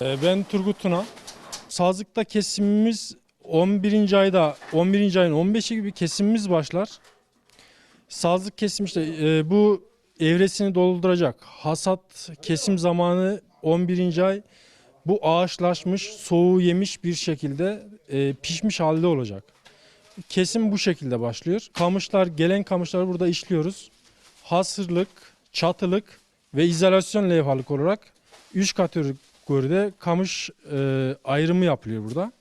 Ee, Ben Turgut Tuna. Sazlıkta kesimimiz 11. ayda 11. ayın 15'i gibi kesimimiz başlar. Sazlık kesim işte e, bu evresini dolduracak. Hasat kesim zamanı 11. ay bu ağaçlaşmış, soğuğu yemiş bir şekilde e, pişmiş halde olacak. Kesim bu şekilde başlıyor. Kamışlar, gelen kamışları burada işliyoruz. Hasırlık, çatılık ve izolasyon levhalık olarak 3 kategoride kamış e, ayrımı yapılıyor burada.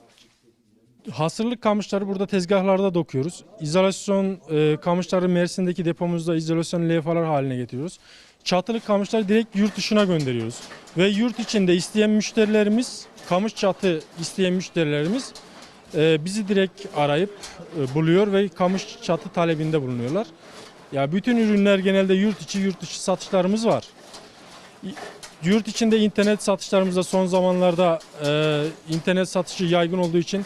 Hasırlık kamışları burada tezgahlarda dokuyoruz. İzolasyon e, kamışları Mersin'deki depomuzda izolasyon levhalar haline getiriyoruz. Çatılık kamışları direkt yurt dışına gönderiyoruz. Ve yurt içinde isteyen müşterilerimiz, kamış çatı isteyen müşterilerimiz e, bizi direkt arayıp e, buluyor ve kamış çatı talebinde bulunuyorlar. Ya bütün ürünler genelde yurt içi yurt dışı satışlarımız var. Yurt içinde internet satışlarımızda son zamanlarda e, internet satışı yaygın olduğu için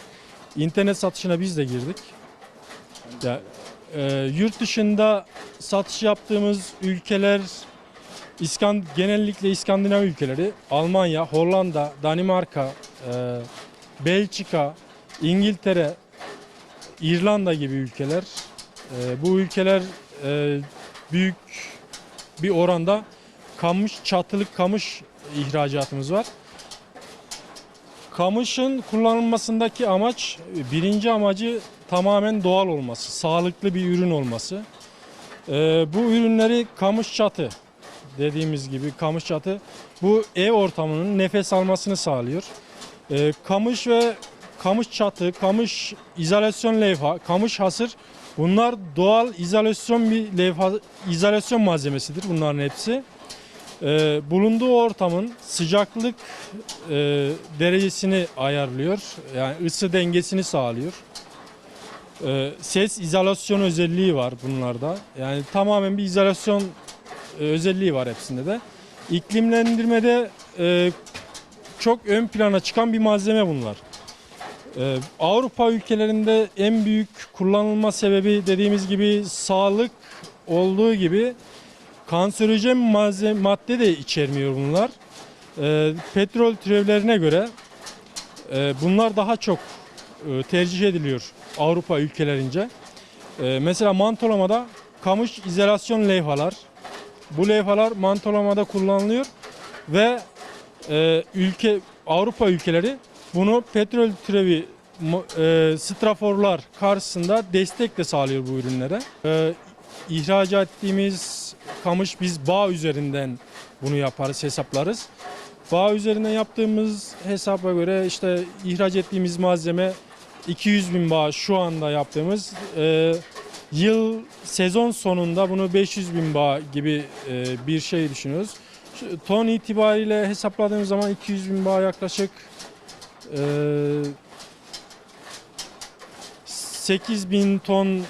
internet satışına biz de girdik. Ya, e, yurt dışında satış yaptığımız ülkeler İskan, genellikle İskandinav ülkeleri, Almanya, Hollanda, Danimarka, e, Belçika, İngiltere, İrlanda gibi ülkeler. E, bu ülkeler e, büyük bir oranda kamış, çatılık kamış ihracatımız var. Kamışın kullanılmasındaki amaç, birinci amacı tamamen doğal olması, sağlıklı bir ürün olması. E, bu ürünleri kamış çatı dediğimiz gibi kamış çatı bu ev ortamının nefes almasını sağlıyor. E, kamış ve kamış çatı, kamış izolasyon levha, kamış hasır bunlar doğal izolasyon bir levha, izolasyon malzemesidir bunların hepsi. E, bulunduğu ortamın sıcaklık e, derecesini ayarlıyor. Yani ısı dengesini sağlıyor. E, ses izolasyon özelliği var bunlarda. Yani tamamen bir izolasyon e, özelliği var hepsinde de. İklimlendirmede e, çok ön plana çıkan bir malzeme bunlar. E, Avrupa ülkelerinde en büyük kullanılma sebebi dediğimiz gibi sağlık olduğu gibi kanserojen malzeme, madde de içermiyor bunlar. E, petrol türevlerine göre e, bunlar daha çok e, tercih ediliyor Avrupa ülkelerince. E, mesela mantolamada kamış izolasyon levhalar, bu levhalar mantolamada kullanılıyor ve e, ülke Avrupa ülkeleri bunu petrol türevi e, straforlar karşısında destek de sağlıyor bu ürünlere. E, ihracat ettiğimiz kamış biz bağ üzerinden bunu yaparız, hesaplarız. Bağ üzerinden yaptığımız hesaba göre işte ihraç ettiğimiz malzeme 200 bin bağ şu anda yaptığımız e, yıl sezon sonunda bunu 500 bin bağ gibi e, bir şey düşünüyoruz. Ton itibariyle hesapladığımız zaman 200 bin bağ yaklaşık e, 8 bin ton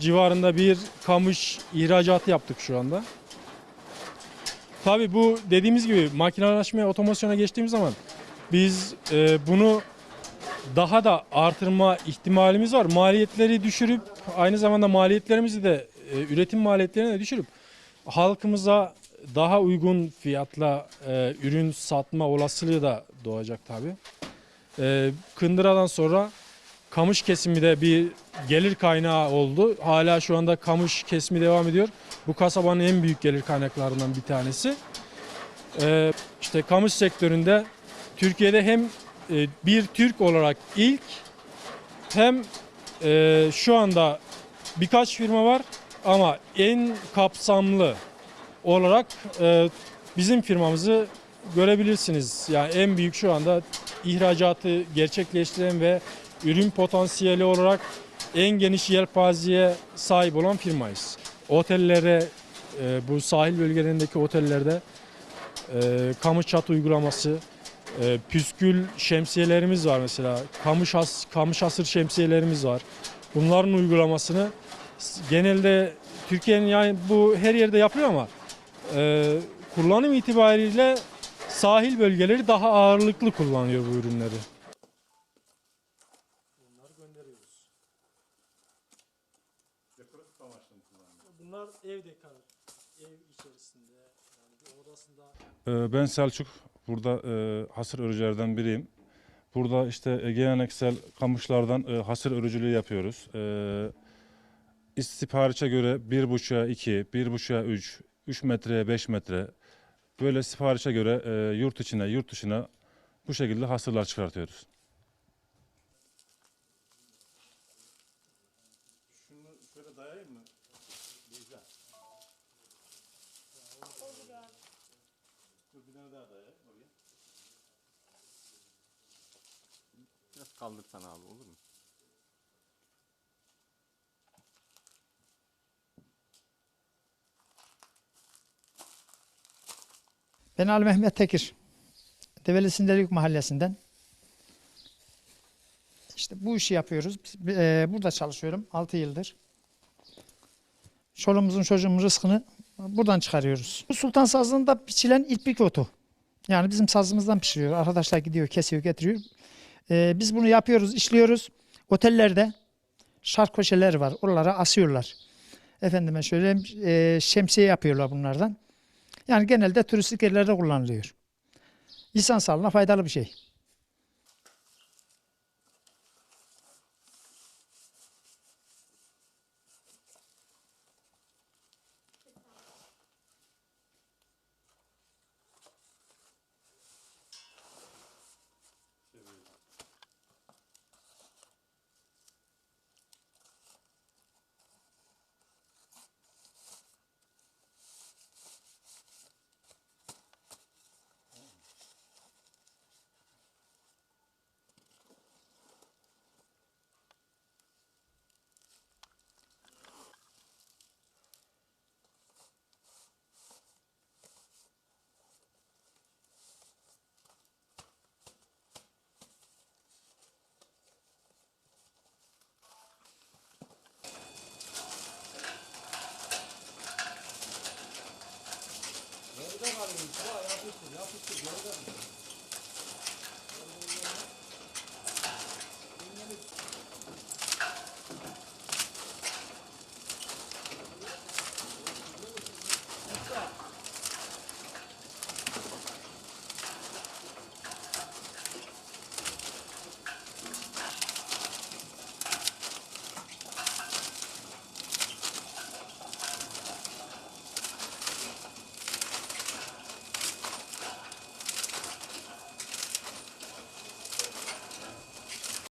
civarında bir kamış ihracatı yaptık şu anda. Tabii bu dediğimiz gibi makinelaşmaya, otomasyona geçtiğimiz zaman biz e, bunu daha da artırma ihtimalimiz var. Maliyetleri düşürüp aynı zamanda maliyetlerimizi de e, üretim maliyetlerini de düşürüp halkımıza daha uygun fiyatla e, ürün satma olasılığı da doğacak tabii. E, Kındıra'dan sonra kamış kesimi de bir gelir kaynağı oldu. Hala şu anda kamış kesimi devam ediyor. Bu kasabanın en büyük gelir kaynaklarından bir tanesi. E, işte kamış sektöründe Türkiye'de hem e, bir Türk olarak ilk hem e, şu anda birkaç firma var ama en kapsamlı olarak e, bizim firmamızı görebilirsiniz. Yani en büyük şu anda ihracatı gerçekleştiren ve ürün potansiyeli olarak en geniş yelpazeye sahip olan firmayız. Otellere, e, bu sahil bölgelerindeki otellerde e, kamış çatı uygulaması, e, püskül şemsiyelerimiz var mesela. Kamış, has, kamış hasır şemsiyelerimiz var. Bunların uygulamasını genelde Türkiye'nin yani bu her yerde yapılıyor ama e, kullanım itibariyle sahil bölgeleri daha ağırlıklı kullanıyor bu ürünleri. Bunları gönderiyoruz. Bunlar evde kalır. Ev içerisinde. Yani Ee, Ben Selçuk. Burada e, hasır örücülerden biriyim. Burada işte e, geleneksel kamışlardan e, hasır örücülüğü yapıyoruz. E, göre 1,5'a 2, 1,5'a 3, 3 metreye 5 metre böyle siparişe göre e, yurt içine, yurt dışına bu şekilde hasırlar çıkartıyoruz. Kaldırsan abi olur mu? Ben Ali Mehmet Tekir. Develi Sindelik Mahallesi'nden. İşte bu işi yapıyoruz. E, burada çalışıyorum 6 yıldır. Çoluğumuzun çocuğumuzun rızkını buradan çıkarıyoruz. Bu sultan sazında biçilen ilpik otu. Yani bizim sazımızdan pişiriyor. Arkadaşlar gidiyor, kesiyor, getiriyor. E, biz bunu yapıyoruz, işliyoruz. Otellerde şark köşeleri var. Oralara asıyorlar. Efendime şöyle e, şemsiye yapıyorlar bunlardan. Yani genelde turistik yerlerde kullanılıyor. İnsan sağlığına faydalı bir şey. Ne yapıp da